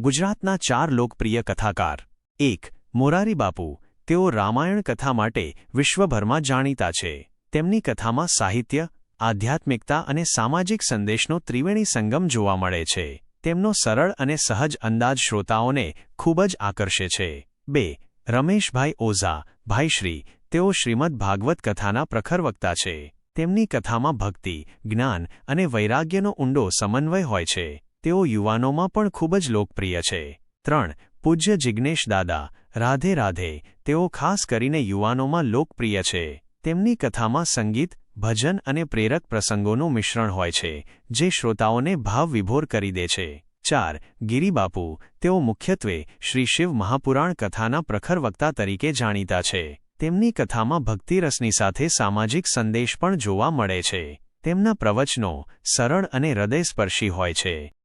ગુજરાતના ચાર લોકપ્રિય કથાકાર. એક, મોરારી બાપુ. તેઓ રામાયણ કથા માટે વિશ્વભરમાં જાણીતા છે. તેમની કથામાં સાહિત્ય, આધ્યાત્મિકતા અને સામાજિક સંદેશનો ત્રિવેણી સંગમ જોવા મળે છે. તેમનો સરળ અને સહજ અંદાજ શ્રોતાઓને ખૂબ જ આકર્ષે છે. બે, રમેશભાઈ ઓઝા. ભાઈશ્રી તેઓ શ્રીમદ ભાગવત કથાના પ્રખર વક્તા છે. તેમની કથામાં ભક્તિ, જ્ઞાન અને વૈરાગ્યનો ઊંડો સમન્વય હોય છે. તેઓ યુવાનોમાં પણ ખૂબ જ લોકપ્રિય છે. ત્રણ, પૂજ્ય જિજ્ઞેશ દાદા. રાધે રાધે. તેઓ ખાસ કરીને યુવાનોમાં લોકપ્રિય છે. તેમની કથામાં સંગીત, ભજન અને પ્રેરક પ્રસંગોનું મિશ્રણ હોય છે, જે શ્રોતાઓને ભાવવિભોર કરી દે છે. ચાર, ગિરિબાપુ. તેઓ મુખ્યત્વે શ્રી શિવ મહાપુરાણ કથાના પ્રખર વક્તા તરીકે જાણીતા છે. તેમની કથામાં ભક્તિરસની સાથે સામાજિક સંદેશ પણ જોવા મળે છે. તેમના પ્રવચનો સરળ અને હૃદયસ્પર્શી હોય છે.